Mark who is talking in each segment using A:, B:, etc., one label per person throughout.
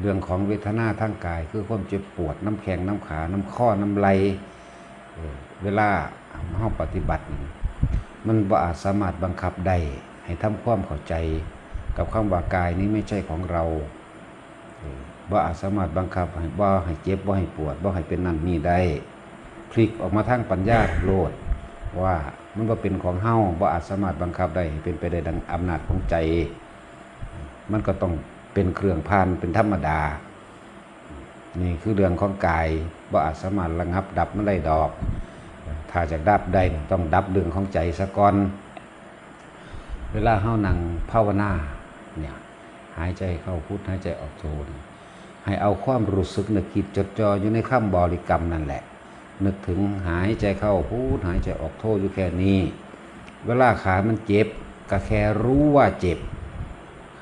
A: เรื่องของเวทนาทางกาย คือความเจ็บปวดน้ำแข็งน้ำขา น้ำข้อน้ำไหลเวลาเฮาปฏิบัติ มันบ่อาจสามารถบังคับได้ให้ทำความเข้าใจกับคำว่ากายนี้ไม่ใช่ของเราบ่อาจสามารถบังคับให้บ่ให้เจ็บบ่ให้ปวดบ่ให้เป็นนั่นนี่ได้พลิกออกมาทางปัญญาโลดว่ามันบ่เป็นของเฮาบ่อาจสามารถบังคับได้เป็นไปได้ดังอำนาจของใจ มันก็ต้อง เป็นเครื่องพานเป็นธรรมดา นี่คือเรื่องของกายบ่อาจสามารถระงับดับมันได้ดอก ถ้าจะดับได้ต้องดับเรื่องของใจซะก่อน เวลาเฮานั่งภาวนาเนี่ยหายใจเข้าพุทหายใจออกโทนให้เอาความรู้สึกนึกคิดจดจ่ออยู่ในคำบริกรรมนั่นแหละ นึกถึงหายใจเข้าพุทหายใจออกโทอยู่แค่นี้ เวลาขามันเจ็บก็แค่รู้ว่าเจ็บ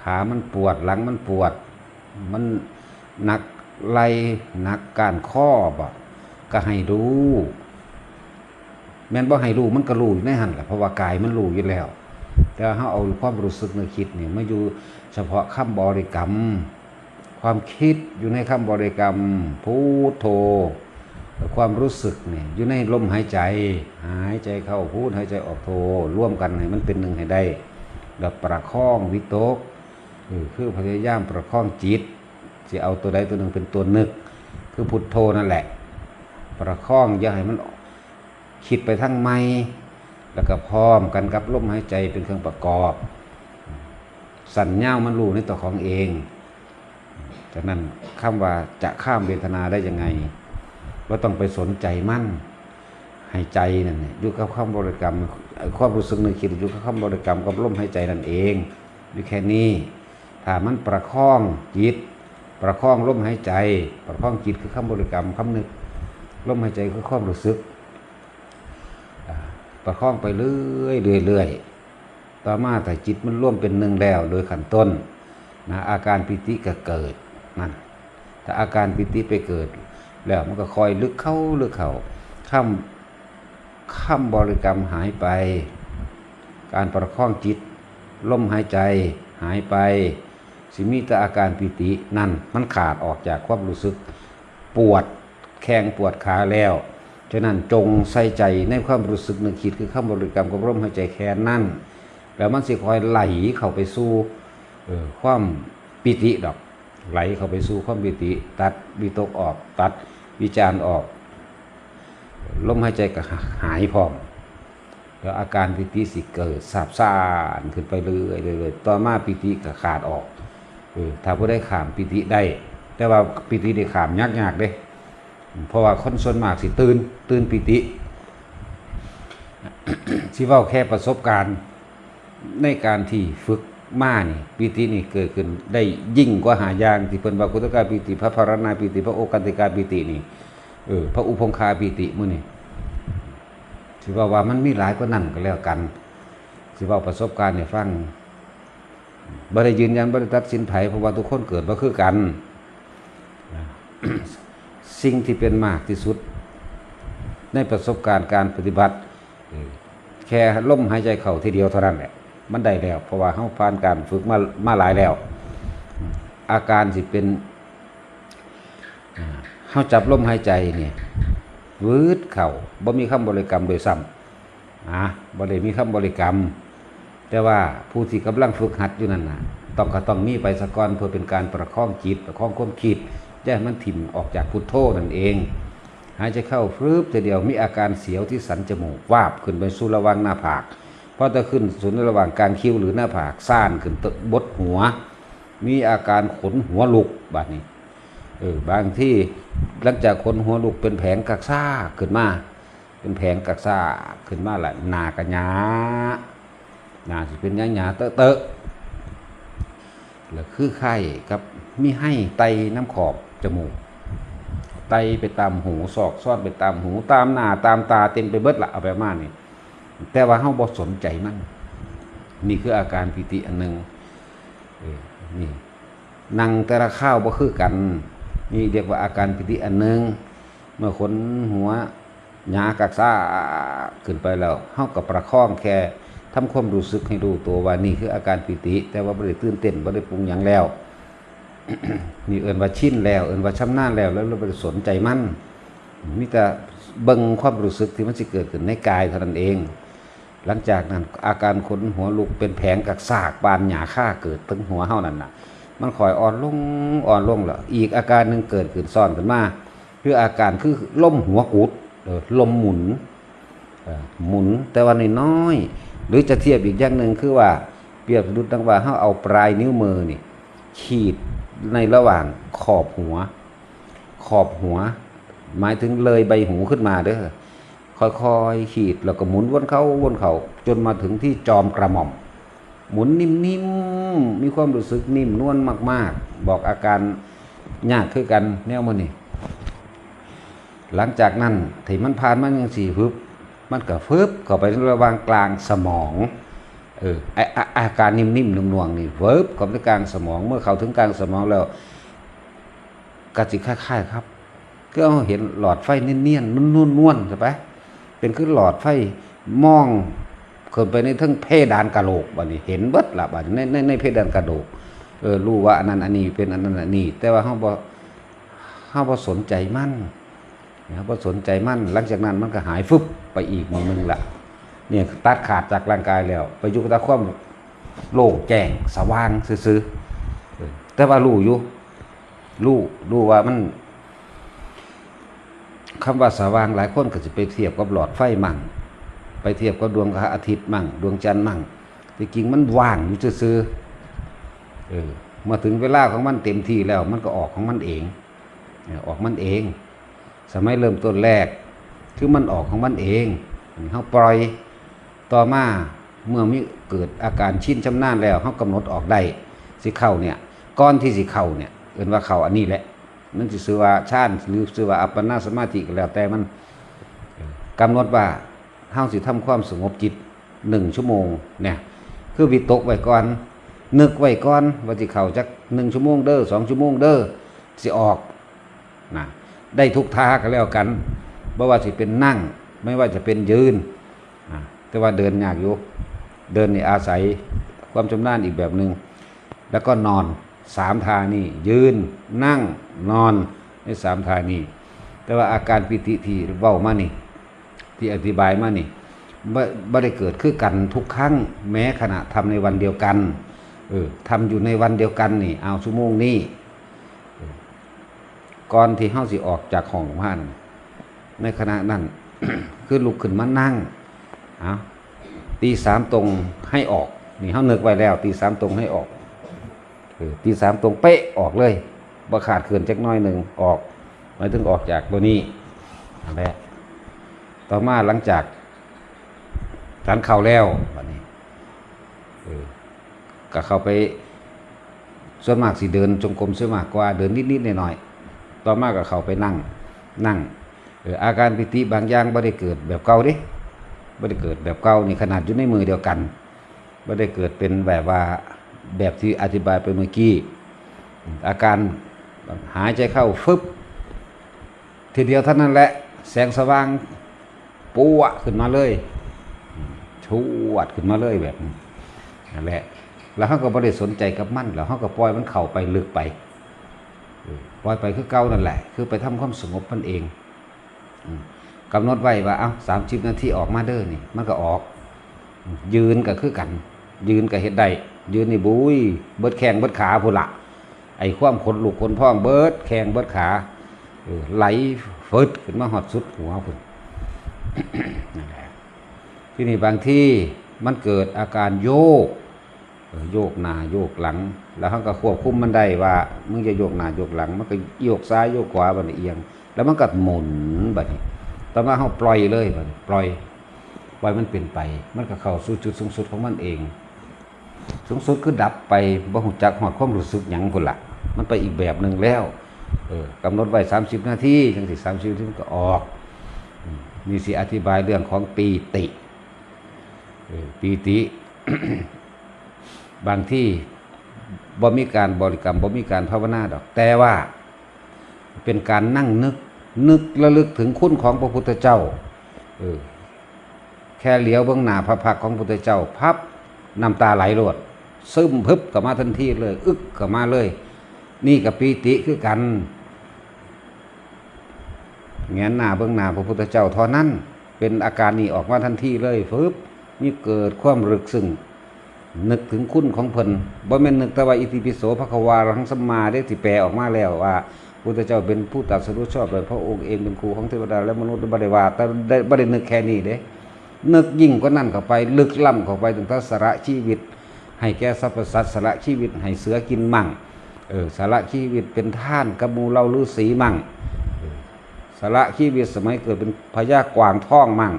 A: ขามันปวดหลังมันปวด มันหนักไหลหนักการข้อบ่ก็ให้รู้ แม่นบ่ให้รู้มันก็รู้อยู่ในหันแหละเพราะว่ากายมันรู้อยู่แล้ว แต่ว่าเฮาเอาความรู้สึกนึกคิดนี่มาอยู่เฉพาะคำบริกรรม ความคิดอยู่ในคำบริกรรมพุทโธความรู้สึกเนี่ยอยู่ในลมหายใจ หายใจเข้าพูดหายใจออกโทร่วมกันให้มันเป็นหนึ่งให้ได้แบบประคองวิตก คือพยายามประคองจิตจะเอาตัวใดตัวหนึ่งเป็นตัวนึก คือพุทโธนั่นแหละ ประคองอย่าให้มันคิดไปทั้งไม่แล้วก็พร้อมกันกับลมหายใจเป็นเครื่องประกอบ สัญญามันรู้ในตัวของเองจากนั้นคำว่าจะข้ามเวทนาได้ยังไงว่าต้องไปสนใจมั่นให้ใจนั่นเนี่ยอยู่กับคำบริกรรมความรู้สึกนึกคิดอยู่กับคำบริกรรมกับลมหายใจนั่นเองอยู่แค่นี้ ถ้ามันประคองจิต ประคองลมหายใจ ประคองจิตคือคำบริกรรมคำนึกลมหายใจคือความรู้สึก ประคองไปเรื่อยเรื่อยเรื่อยต่อมาแต่จิตมันร่วมเป็นหนึ่งแล้วโดยขั้นต้นนะอาการปิติก็เกิดนั่นถ้าอาการปิติไปเกิด แล้วมันก็คอยลึกเข้าลึกเข้าข้ามข้ามบริกรรมหายไป การประคองจิตลมหายใจหายไป สิมีแต่อาการปิตินั่นมันขาดออกจากความรู้สึกปวดแข้งปวดขาแล้วฉะนั้นจงใส่ใจในความรู้สึกหนึกคิดคือข้ามบริกรรมกับลมหายใจแค่นั่นแล้วมันสิคอยไหลเข้าไปสู่เออความปิติดอก ไหลเข้าไปสู่ความปิติ ตัดวิตกออก ตัดวิจารณ์ออกลมหายใจก็หายพร้อมแล้วอาการปิติสิเกิดสาบซ่านขึ้นไปเรื่อยๆเรื่อยๆต่อมาปิติก็ขาดออก เออถ้าผู้ได้ขามปิติได้ แต่ว่าปิติได้ขามยากๆเด้เพราะว่าคนส่วนมากสิตื่นตื่นปิติสิเว้าแค่ประสบการณ์ในการที่ฝึกมานี่ปิตินี่เกิดขึ้นได้ยิ่งกว่าหายางที่เพิ่นว่ากุตกาปิติพระพรณาปิติ พระโอกันติกาปิตินี่เออพระอุพงคาปิติมื้อนี่สิว่าว่ามันมีหลายกว่านั้นก็แล้วกันสิเว้าประสบการณ์ให้ฟัง บ่ได้ยืนยันบ่ได้ตัดสินไผเพราะว่าทุกคนเกิดบ่คือกัน สิ่งที่เป็นมากที่สุด ในประสบการณ์การปฏิบัติเออแค่ลมหายใจเข้าทีเดียวเท่านั้นแหละมันได้แล้ว เพราะว่าเฮาผ่านการฝึกมามาหลายแล้ว อาการสิเป็นเฮาจับลมหายใจเนี่ยวืดเข่าบ่มีคำบริกรรมโดยซ้ำอะบ่ได้มีคำบริกรรม แต่ว่าผู้ที่กำลังฝึกหัดอยู่นั่นน่ะต้องก็ต้องมีไปสะก่อนเพื่อเป็นการประคองจิตประคองความคิดอย่าให้มันถิ่มออกจากพุทโธนั่นเอง หายใจเข้าฟรึบทีเดียวมีอาการเสียวที่สันจมูกวาบขึ้นไปสู่ระหว่างหน้าผากพอจะขึ้นสู่ในระหว่างกลางคิ้วหรือหน้าผากซ่านขึ้นตบดหัว มีอาการขนหัวลุกบาดนี้เออบางที่หลังจากขนหัวลุกเป็นแผงกักซ่าขึ้นมา เป็นแผงกักซ่าขึ้นมาแหละหนากระยา นาสิเป็นหยาหยาเตอะเตอะแล้วคือไข้กับมีให้ไตน้ำขอบจมูก ไตไปตามหูศอกซ่อนไปตามหู ตามหน้าตามตาเต็มไปเบิดละเอาไปมากนี่แต่ว่าเฮาบ่สนใจมันนี่คืออาการปิติอันหนึงนี่นั่งแต่ละข้าวบ่คือกัน นี่เรียกว่าอาการปิติอันหนึงเมื่อคนหัวหยากักซ่าขึ้นไปแล้วเฮากับประคองแค่ ทำความรู้สึกให้รู้ตัวว่านี่คืออาการปิติ แต่ว่าบ่ได้ตื่นเต้นบ่ได้ปรุงหยังแล้วนี่เอินว่าชินแล้ว เอินว่าชำนาญแล้วแล้วเราไปสนใจมันมีแต่เบิ่งความรู้สึกที่มันสิเกิดขึ้นในกายเท่านั้นเอง หลังจากนั้นอาการขนหัวลุกเป็นแผงกักซากบานหยาค่าเกิดถึงหัวเฮานั่นน่ะ มันคอยอ่อนลงอ่อนลงแล้วอีกอาการหนึ่งเกิดขึ้นซ้อนขึ้นมาคืออาการคือลมหัวกุดลมหมุนหมุนแต่ว่าน้อย หรือจะเทียบอีกอย่างหนึ่งคือว่าเปรียบสมมุติดังว่าเฮาเอาปลายนิ้วมือนี่ ขีดในระหว่างขอบหัว ขอบหัว หมายถึงเลยใบหูขึ้นมาเด้อค่อยๆขีดแล้วก็หมุนวนเขาวนเขาจนมาถึงที่จอมกระหม่อม หมุนนิ่มๆมีความรู้สึกนิ่มนวลมาก ๆ บอกอาการยากคือกันแนวมันนี่หลังจากนั้นที่มันผ่านมันยังสี่ฟึบ มันก็ฟึบเข้าไประหว่างกลางสมองเออออาอาการนิ่มๆนุ่งๆนี่เวิบเข้าไปกลางสมอง เมื่อเข้าถึงกลางสมองแล้วกจิคล้ายๆครับ ก็เห็นหลอดไฟเนียนๆนุ่นๆนวลใช่ปะเป็นคือหลอดไฟมองขึ้นไปในทั้งเพดานกะโหลกบัดนี้เห็นเบิดละบัดนี้ในในในเพดานกะโหลกเออรู้ว่าอันนั้นอันนี้เป็นอันนั้นอันนี้ แต่ว่าเฮาบ่เฮาบ่สนใจมั่น เฮาบ่สนใจมั่นหลังจากนั้นมันก็หายฟึบไปอีกหมองหนึงละเนี่ยตัดขาดจากร่างกายแล้ว ไปอยู่กับตาความโล่งแจ้งสว่างซื่อๆแต่ว่ารู้อยู่รู้รู้ว่ามันคำว่าสว่างหลายคนก็จะไปเทียบกับหลอดไฟมั่ง ไปเทียบกับดวงพระอาทิตย์มั่ง ดวงจันทร์มั่งที่จริงมันว่างอยู่ซื่อๆเออมื่อถึงเวลาของมันเต็มที่แล้ว มันก็ออกของมันเอง ออกมันเอง สมัยเริ่มต้นแรก คือมันออกของมันเองเขาปล่อยต่อมาเมื่อมีเกิดอาการชินชำนาญแล้วเขากำหนดออกได้สิเข้าเนี่ยก้อนที่สิเข้าเนี่ยเอินว่าเข้าอันนี้แหละนั่นสิซื้อว่าชาติหรือซื้อว่าอัปปนาสมาธิก็แล้วแต่มันกำหนดว่าเฮาสิทำความสงบจิตหนึ่งชั่วโมงเนี่ยคือวิตกไว้ก่อน นึกไว้ก่อนว่าสิเข้าจักหนึ่งชั่วโมงเด้อสองชั่วโมงเด้อสิออกนะ ได้ทุกท่าก็แล้วกันบ่ว่าสิเป็นนั่ง ไม่ว่าจะเป็นยืน แต่ว่าเดินยากอยู่ เดินนี่อาศัยความชำนาญอีกแบบหนึง่งแล้วก็นอนสามทานี่ยืนนั่งนอนในสามทานี่แต่ว่าอาการปิติที่เว้ามานี่ ที่อธิบายมานี่บ่บ่ได้เกิดคือกันทุกครั้งแม้ขณะทำในวันเดียวกันเออทำอยู่ในวันเดียวกันนี่ เอาชั่วโมงนี้ ก่อนที่เฮาสิออกจากห้องผ่านในขณะนั้น คือลุกขึ้นมานั่งเอาตีสามตรงให้ออก นี่เขานึกไว้แล้วตีสามตรงให้ออกตีสามตรงเป๊ะออกเลยบ่ขาดเกินจักน้อยหนึ่งออกหมายถึงออกจากตัวนี้นั่นแหละต่อมาหลังจากฉันเข้าแล้วบัดนี้ก็เข้าไปส่วนมากสิเดินจงกรมส่วนมากกว่าเดินนิดๆหน่อยๆ ต่อมาก็เขาไปนั่งนั่งเอออาการปิติบางอย่างไม่ได้เกิดแบบเก่าดิไม่ได้เกิดแบบเก่านี่ขนาดอยู่ในมือเดียวกันไม่ได้เกิดเป็นแบบว่าแบบที่อธิบายไปเมื่อกี้ อาการหายใจเข้าฟึบทีเดียวเท่านั้นแหละ แสงสว่างปัวขึ้นมาเลยชวดขึ้นมาเลยแบบนั่นแหละแล้วเขาก็ไม่ได้สนใจกับมันแล้วเขาก็ปล่อยมันเข้าไปลึกไป ปล่อยไปคือเก่านั่นแหละ คือไปทำความสงบมันเองอืมกำหนดไว้ว่าเอ้าสามสิบนาทีออกมาเด้อนี่ มันก็ออก ยืนก็คือกัน ยืนก็เฮ็ดได้ยืนนี่บุยเบิดแข้งเบิดขาพุ่ละไอ้ความขนลุกขนพ่องเบิดแข้งเบิดขาไหลฟึดขึ้นมาหอดสุดหัวพุ่นนั่นแหละที่นี่บางที่มันเกิดอาการโยก โยกหน้าโยกหลัง แล้วเขาก็ควบคุมมันได้ว่ามึงจะโยกหน้าโยกหลัง มันก็โยกซ้ายโยกขวาบันเอียง แล้วมันก็หมุนบัดนี้ต่อมาเขาปล่อยเลยบัดนี้ปล่อยปล่อยมันเป็นไป มันก็เข้าสู่จุดสูงสุดของมันเอง สูงสุดคือดับไปบ่หูจักหอดความรู้สึกหยังพุ่นละมันไปอีกแบบหนึ่งแล้วเออกำหนดไว้สามสิบนาทีจังสิสามสิบนาทีมันก็ออกมีสิอธิบายเรื่องของปีติปีติ บางที่บ่มีการบริกรรมบ่มีการภาวนาดอก แต่ว่าเป็นการนั่งนึก นึกระลึกถึงคุณของพระพุทธเจ้าเออแค่เหลียวเบื้องหน้าพระพักของพระพุทธเจ้าพับน้ำตาไหลรวดซึมพึบกลับมาทันทีเลย อึกกลับมาเลย นี่กับปีติคือกันแงนหน้าเบื้องหน้าพระพุทธเจ้าเท่านั้น เป็นอาการนี้ออกมาทันทีเลยฟึบนี่เกิดความรึกซึ่ง นึกถึงคุณของเพิ่นบ่แม่นนึกแต่ว่าอิติปิโสภควารังสัมมาได้ที่แปลออกมาแล้วว่าพุทธเจ้าเป็นผู้ตรัสรู้ชอบโดยพระองค์เองเป็นครูของเทวดาและมนุษย์บ่ได้ว่าแต่บ่ได้นึกแค่นี้เด้นึกยิ่งกว่านั้นเข้าไปลึกล้ำเข้าไปถึงทัศระชีวิต ให้แก่สรรพสัตว์สละชีวิต ให้เสือกินมั่งเออสละชีวิตเป็นท่านกบมูเราฤาษีมั่งสละชีวิตสมัยเกิดเป็นพญากวางท่องมั่ง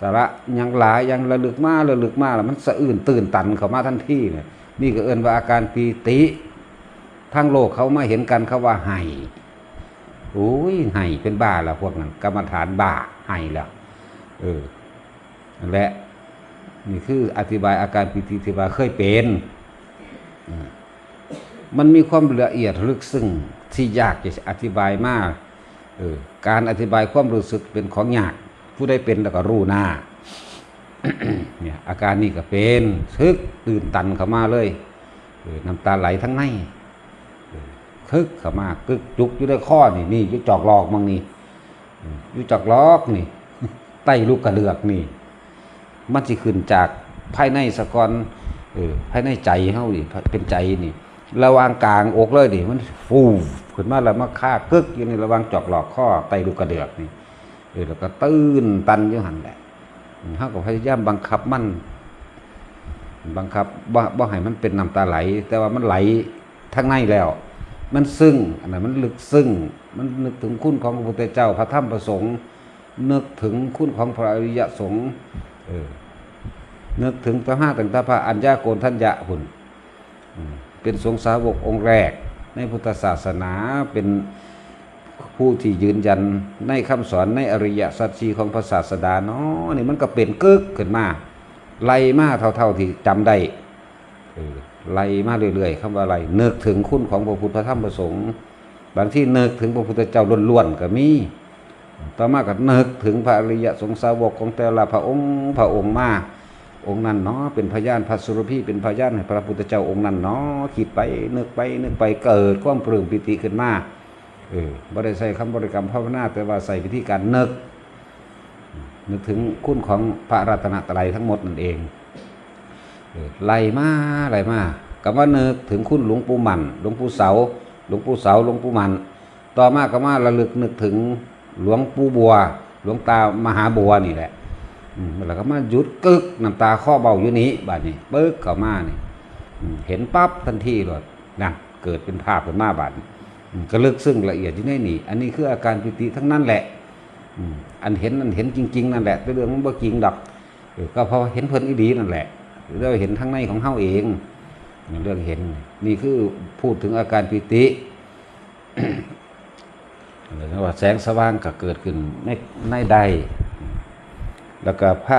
A: สละยังหลายยังระลึกมาระลึกมาแล้วมันสะอื่นตื่นตันเข้ามาทันทีเนี่ยนี่ก็เอิ้นว่าอาการปีติทั้งโลกเขามาเห็นกันเขาว่าไห้โอ้ยไห้เป็นบ้าแล้วพวกนั้นกรรมฐานบ้าไห้แล้วเออนั่นแหละนี่คืออธิบายอาการปิติที่ว่าเคยเป็นมมันมีความละเอียดลึกซึ้งที่ยากจะอธิบายมาก เออ การอธิบายความรู้สึกเป็นของยาก ผู้ได้เป็นแล้วก็รู้หน้าเนี่ยอาการนี้ก็เป็นทึกตื่นตันเข้ามาเลยน้ำตาไหลทั้งในคึกเข้ามากึกจุกอยู่ในข้อนี่นี่ยู่จอกหลอกมังนี่อืมอยู่จอกลอกนี่ไตลูกกระเลือกนี่ มันสิขึ้นจากภายในสะกอนเออภายในใจเฮานี่เป็นใจนี่ ระวางกลางอกเลยนี่มันฟูขึ้นมาแล้วมาฆ่ากึกอยู่ในระวางจอกหลอกข้อไตลูกกระเดือกนี่ เออแล้วก็ตื้นตันอยู่หันแหละเฮาก็พยายามบังคับมัน บังคับบ่บ่ให้มันเป็นน้ำตาไหล แต่ว่ามันไหลทั้งในแล้ว มันซึ้งอันนั้นมันลึกซึ้งมันนึกถึงคุณของพระพุทธเจ้า พระธรรมพระสงฆ์นึกถึงคุณของพระอริยสงฆ์เออนึกถึงพระห้าตั้งแต่พระอัญญาโกณทัญญะหุ่นเป็นสงสาวกองค์แรก ในพุทธศาสนาเป็น ผู้ที่ยืนยันในคำสอนในอริยสัจสีของพระศาสดาเนาะนี่มันก็เป็นกึกขึ้นมาไล่มาเท่า ๆที่จำได้ไล่มาเรื่อยๆคำว่าไล่นึกถึงคุณของพระพุทธพระธรรมพระสงฆ์บางที่เนึกถึงพระพุทธเจ้าล้วนๆก็มีต่อมาก็นึกถึงพระอริยสงสาวกของแต่ละพระองค์พระองค์มาองค์นั้นเนาะเป็นพยานพระสุรพีเป็นพยานให้พระพุทธเจ้าองค์นั้นเนาะคิดไปนึกไปนึกไปเกิดความปลื้มปิติขึ้นมา เออบ่ได้ใส่คำบริกรรมภาวนาแต่ว่าใส่วิธีการนึก นึกถึงคุณของพระรัตนตรัยทั้งหมดนั่นเองเออไล่มาไล่มาก็ว่านึกถึงคุณหลวงปู่มันหลวงปู่เสา หลวงปู่เสาหลวงปู่มัน ต่อมาก็มาระลึกนึกถึงหลวงปู่บัว หลวงตามหาบัวนี่แหละแล้วก็มาหยุดกึกน้ำตาข้อเบาอยู่นี้บาดนี้ปึ๊กเข้ามานี่เห็นปั๊บทันทีเลยนะเกิดเป็นภาพขึ้นมาบาดนี้ ก็ลึกซึ่งละเอียดอยู่ในนี่ อันนี้คืออาการปิติทั้งนั้นแหละอันเห็นอันเห็นจริง ๆ นั่นแหละแต่เรื่องมันบ่จริงดอกก็เพราะเห็นเพิ่นอีดีนั่นแหละหรือเราเห็นทั้งในของเฮาเองเรื่องเห็น นี่คือพูดถึงอาการปิติหรือว่าแสงสว่างก็เกิดขึ้นในในใด แล้วก็พระ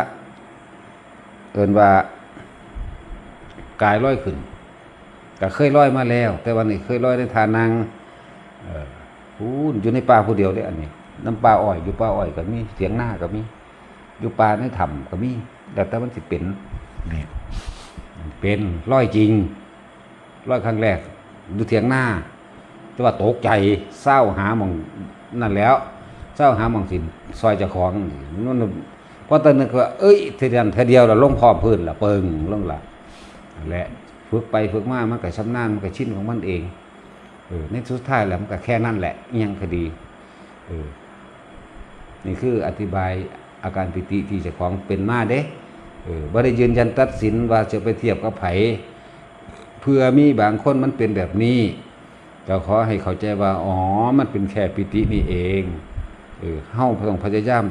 A: เอินว่ากายลอยขึ้นก็เคยลอยมาแล้ว แต่วันนี้เคยลอยในทานัง ออพูนอยู่ในป่าผู้เดียวได้อันนี้น้ำปลาอ้อยอยู่ป่าอ้อยก็มีเสียงหน้าก็มีอยู่ป่าในถ้ำก็มีแต่แต่มันสิเป็นนี่เป็นลอยจริงลอยครั้งแรกดูเถียงหน้า แต่ว่าตกใจเศร้าหาหมองนั่นแล้วเศร้าหาหมองสิซอยจ้าของนั่นเพราะตอนนึกว่าเอ้ยเทียวเทีเดียวเราลงพร้อมพื้นละเปิงลงละแหละฝึกไปฝึกมามันก็ชำนาญมันก็ชินของมันเอง เออในสุดท้ายแล้วมันก็แค่นั้นแหละยังคดีเออนี่คืออธิบายอาการปิติที่เจ้าของเป็นมาเด้เออบ่ได้ยืนยันตัดสินว่าจะไปเทียบกับไผเพื่อมีบางคนมันเป็นแบบนี้ก็ขอให้เข้าใจว่าอ๋อมันเป็นแค่ปิตินี่เองเออเฮาต้องพยายาม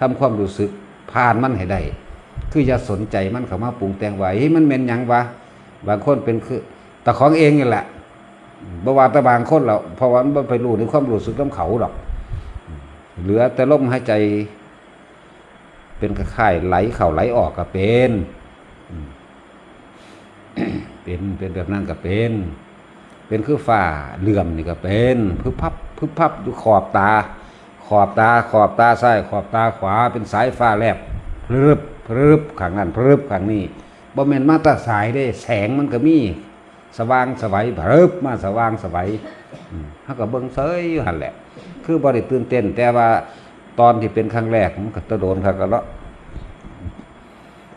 A: ทำความรู้สึกผ่านมันให้ได้คืออย่าสนใจมันเข้ามาปรุงแต่งไว่าเฮ้ยมันเป็นหยังวะบางคนเป็นคือแต่ของเองนี่แหละ บวาต่บางคนเราเพราะว่ามันบ่ไปรู้ในความรู้สึกของเขาดอก เหลือแต่ลมหายใจ เป็นคล้ายไหลเข้าไหลออกก็เป็นเป็นเป็นแบบนั้นก็เป็น เป็นคือฝ้าเหลื่อมนี่ก็เป็นพึบพับพึบพับอยู่ขอบตา ขอบตา ขอบตาซ้ายขอบตาขวา เป็นสายฟ้าแลบพรึบพรึบข้างนั้นพรึบข้างนี้บ่แม่นมาตาสายได้ แสงมันก็มี สว่างสวัยเพิบมาสว่างสวัยเฮาก็เบิ่งเซยอยู่หั่นแหละ คือบ่ได้ตื่นเต้น แต่ว่าตอนที่เป็นครั้งแรกมันก็ตะโดนครับก็เนาะ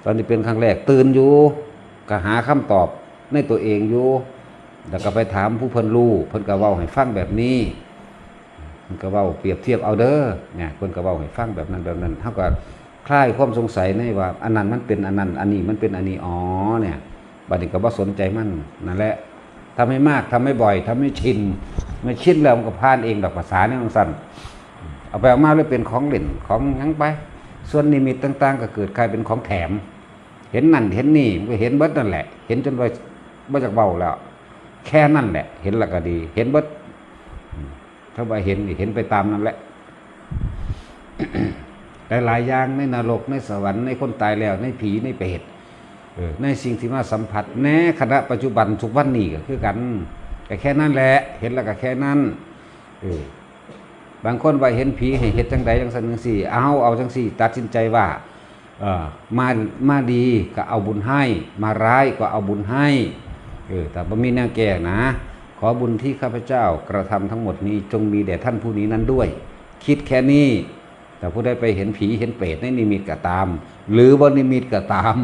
A: ตอนที่เป็นครั้งแรกตื่นอยู่ก็หาคำตอบในตัวเองอยู่แล้วก็ไปถามผู้เพิ่นรู้เพิ่นก็เว้าให้ฟังแบบนี้เพิ่นก็เว้าเปรียบเทียบเอาเด้อเนี่ยเพิ่นก็เว้าให้ฟังแบบนั้นแบบนั้นเฮาก็คลายความสงสัยในว่า อันนั้นมันเป็นอันนั้น อันนี้มันเป็นอันนี้อ๋อเนี่ย บัดนี้ก็บ่สนใจมันนั่นแหละทำให้มากทำให้บ่อยทำให้ชินไม่ชินแล้วมันก็ผ่านเองดอกภาษาเนี่ยมันสั่นเอาไปเอามาเลยเป็นของเล่นของหยังไป ส่วนนิมิตต่าง ๆ ก็เกิดกลายเป็นของแถม เห็นนั่นเห็นนี่ก็เห็นเบิดนั่นแหละ เห็นจนว่าบ่จักเว้าแล้ว แค่นั่นแหละ เห็นล้วก็ดี เห็นเบิดถ้าว่าเห็นเห็นไปตามนั้นแหละหลายๆอย่างในนรกในสวรรค์ในคนตายแล้วในผีในเปรต ในสิ่งที่มาสัมผัสแน่ขณะปัจจุบันทุกวันนี้ก็คือกันแต่แค่นั้นแหละ เห็นแล้วก็แค่นั้นออบางคนว่าเห็นผีให้เห็ดจังใดจังสันจังสี่ เอาเอาจังสี่ ตัดสินใจว่าออมามาดีก็เอาบุญให้ มาร้ายก็เอาบุญให้เออแต่บ่มีแนวแก้นะ ขอบุญที่ข้าพเจ้ากระทำทั้งหมดนี้จงมีแด่ท่านผู้นี้นั้นด้วย คิดแค่นี้ แต่ผู้ใดไปเห็นผีเห็นเปรตในนิมิตก็ตาม หรือว่านิมิตก็ตาม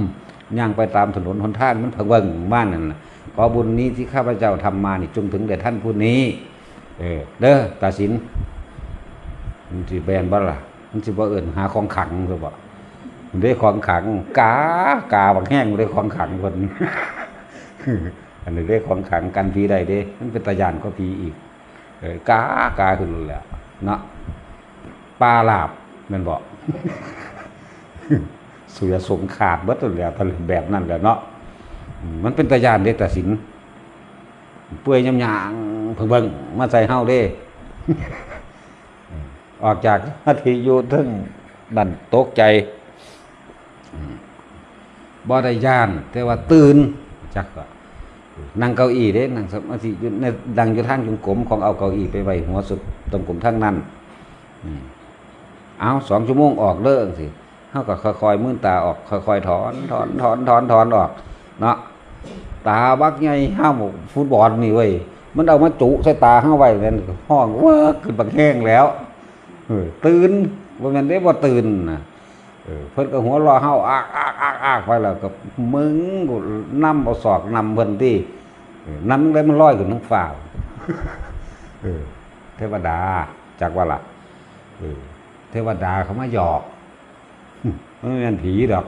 A: ย่างไปตามถนนหนทางมันเพิงบ้านนั่นนะขอบุญนี้ที่ข้าพเจ้าทำมานี่จงถึงแด่ท่านผู้นี้ เออเด้อตาสินมันสิแบนบ่ล่ะมันสิบ่เอิ้นหาของขังซะบ่มันได้ของขังกากาบักแห้งมันได้ของขังคนอันนี้ได้ของขังกันผีได้เด้ มันเป็นตะยานก็ผีอีกเออกากาขึ้นแล้วเนาะปลาลาบมันบอก สุยสงขาดเบิดแล้วตแบบนั้นแหละเนาะมันเป็นตะยานเด้ตาสินเปื่อยยำยางเพิ่งเบิ่งมาใส่เฮาเด้ ออกจากนาทีอยู่ถึงนั่นตกใจอืมบ่ได้ยาน แต่ว่าตื่นจักนั่งเก้าอี้เด้นั่งสมาธิอยู่ในดังอยู่ทางจงกรมของเอาเก้าอี้ไปไว้หัวสุดตรงกลมทางนั้นเอาสองชั่วโมงออกเลิกสิ เฮาก็ค่อยๆมื่นตาออกค่อยๆถอนถอนถอนถอนถอนออกเนาะตาบักใหญ่ห้ามฟุตบอลนี่เว้ยมันเอามาจุใส่ตาห้าไว้นั่นห้องว่าขึ้นบักแห้งแล้วตื่นว่ามันได้บ่ตื่นนะเพิ่นก็หัวรอเฮาอากอากอากอากไปแล้วก็มึงกูนำเอาศอกนำเพิ่นที่เออนำได้มันลอยขึ้นทั้งฟ้าเทวดาจากว่าล่ะเออเทวดาเขามาหยอก มันไม่นผีดอก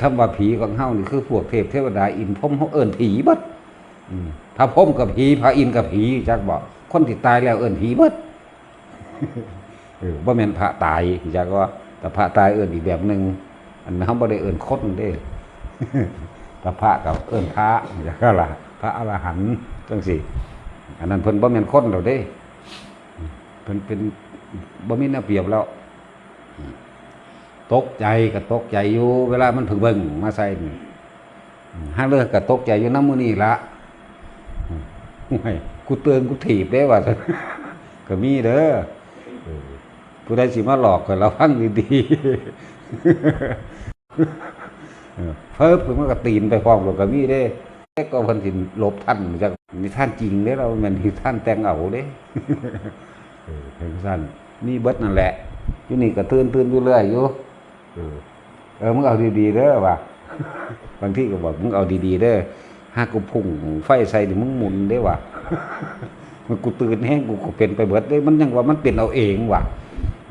A: คำว่าผีของเฮานี่คือพวกเทพเทวดาอินพมเขาเอิ้นผีบดอืมพระพมกับผีพระอินกับผีจักบอกคนที่ตายแล้วเอิ้นผีบดเออบ่แม่นพระตายจักว่าแต่พระตายเอิ้นอีกแบบหนึ่งอันนั้นเฮาบ่ได้เอิ้นคนเด้แต่พระกับเอิ้นพระจักล่ะพระอรหันต์จังซี่ อันนั้นเพิ่นบ่แม่นคนแล้วเด้เพิ่นเป็นบ่มีแนวเปรียบแล้ว ตกใจก็ตกใจอยู่เวลามันถึงเบิ่งมาใส่ห้าเลิกก็ตกใจอยู่น้ำมือนี่ละอืมโอ้กูเตือนกูถีบได้ว่าก็มีเด้อผู้ใดสิมาหลอกก็ระวังดีๆเออเพิ่มเพิ่นมันก็ตีนไปพร้อมกับก็มีเด้แต่ก็พิ่นสิหลบท่านจากมีท่านจริงเด้เราแม่นมีท่านแต่งเอาเด้เออเป็นสั้นมีเบิดนั่นแหละอยู่นี่ก็ตื่นตื่นอยู่เรื่อยอยู่ เออ เออมึงเอาดีๆเด้อว่ะบางที่ก็บอกมึงเอาดีๆเด้อหากกูพุ่งไฟใส่นี่มึงหมุนเด้อว่ะมันกูตื่นแห้งกูก็เป็นไปเบิดเด้มันยังว่ามันเป็นเอาเองว่ะ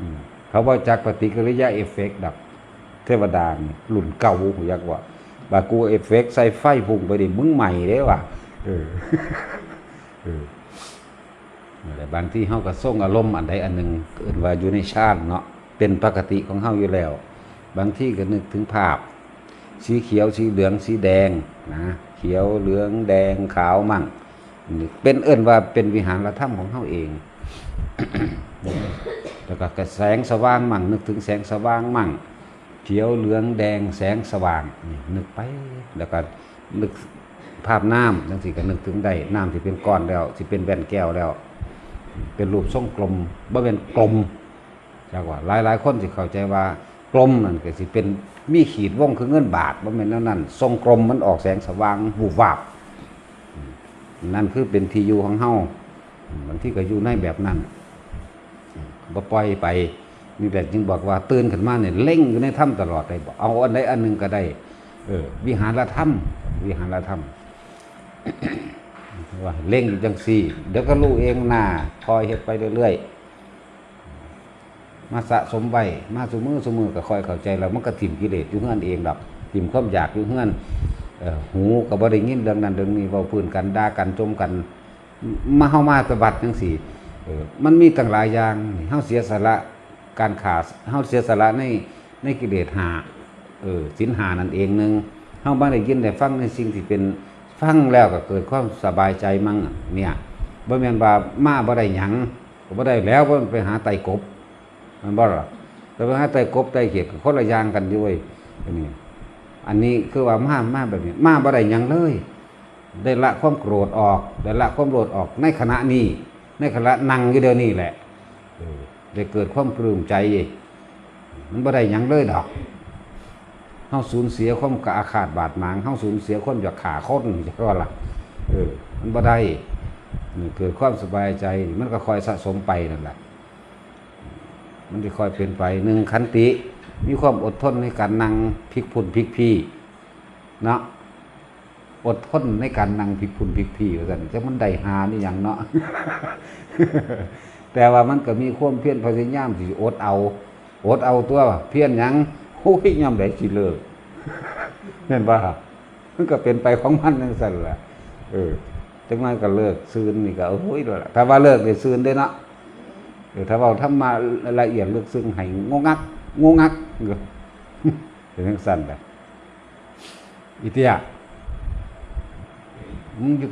A: อืมเขาว่าจากปฏิกิริยาเอฟเฟกต์ดับ เทวดานี่รุ่นเก่าหูยักว่าบากูเอฟเฟกต์ใส่ไฟพุ่งไปดิมึงใหม่เด้อว่ะเออเออแต่บางที่เฮาก็ส่งอารมณ์อันใดอันหนึ่งเกินว่าอยู่ในชาติเนาะเป็นปกติของเฮาอยู่แล้ว บางที่ก็นึกถึงภาพ สีเขียวสีเหลืองสีแดงนะเขียวเหลืองแดงขาวมั่ง เป็นเอิ้นว่าเป็นวิหารธรรมของเฮาเองแล้วก็แสงสว่างมั่ง นึกถึงแสงสว่างมั่ง เขียวเหลืองแดงแสงสว่างนี่นึกไปแล้วก็นึกภาพน้ำจังสิก็นึกถึงได้น้ำที่เป็นก้อนแล้วที่เป็นแว่นแก้วแล้ว เป็นรูปทรงกลมบ่เป็นกลมจากว่าหลายหลายๆคนสิเข้าใจว่า กลมนั่นก็สิเป็นมีขีดวงคือเงินบาทบ่แม่นนวนั้นทรงกลมมันออกแสงสว่างวูบวาบนั่นคือเป็นที่อยู่ของเฮาบางที่ก็อยู่ในแบบนั้นบ่ปล่อยไปนี่แหละจึงบอกว่าตื่นขึ้นมาเนี่ยเล่งอยู่ในถ้ำตลอดได้บ่เอาอันใดอันหนึ่งก็ได้ เออ วิหารธรรมวิหารธรรมว่าเล่งอยู่จังซี่ เดี๋ยวก็รู้เองหน้าคอยเฮ็ดไปเรื่อยๆ มาสะสมไว้มาสมือสมือก็คอยเข้าใจแล้วมันก็ถิ่มกิเลสอยู่เฮือนเองดอกถิ่มความอยากอยู่เฮือนหูก็บ่ได้ยินเรื่องนั้นเรื่องนี้เว้าพื้นกันด่ากันจมกัน มาเฮามาปฏิบัติจังซี่มันมีตั้งหลายอย่างเฮาเสียสละการขาดเฮาเสียสละในในกิเลสหาเออศีลหานั่นเองหนึงเฮาบ่ได้ยินได้ฟังในสิ่งที่เป็นฟังแล้วก็เกิดความสบายใจมั่งเนี่ยบ่แม่นว่ามาบ่ได้หยังบ่ได้แล้วบ่ไปหาไต่กบ มันบ่หรอกแต่ว่าไต่กบไต่เขียดคนละอย่างกันอยู่เว้ยอันนี้อันนี้คือว่ามามาแบบนี้ มาบ่ได้ยังเลย ได้ละความโกรธออกได้ละความโกรธออกในขณะนี้ ในขณะนั่งอยู่เดี๋ยวนี้แหละเออได้เกิดความปลื้มใจ มันบ่ได้ยังเลยดอกเฮาสูญเสียความกะอาฆาตบาดหมางเฮาสูญเสียคนอยากฆ่าคนจังว่าล่ะเออ มันบ่ได้เกิดความสบายใจ มันก็คอยสะสมไปนั่นแหละ มันจะค่อยเป็นไปหนึ่งขันติ มีความอดทนในการนั่งพลิกพุ่นพลิกพี่เนาะอดทนในการนั่งพลิกพุ่นพลิกพี่ว่าสันจะมันได้หานี่หยังเนาะแต่ว่ามันก็มีความเพียรพยายามที่อดเอาอดเอาตัวเพียรยังโอ้ยย่ำได้สิเลิกเห็นป่ะมันก็เป็นไปของมันจังซั่นแหละเออจังมันก็เลิกซืนนี่ก็โอ้ยแล้วถ้าว่าเลิกได้ซืนได้เนาะ เออถ้าเราทำมาละเอียดลึกซึ้งให้งงงักงงงักเงอะเป็นทั้งสั้นแบบอิเตียมึงอยู่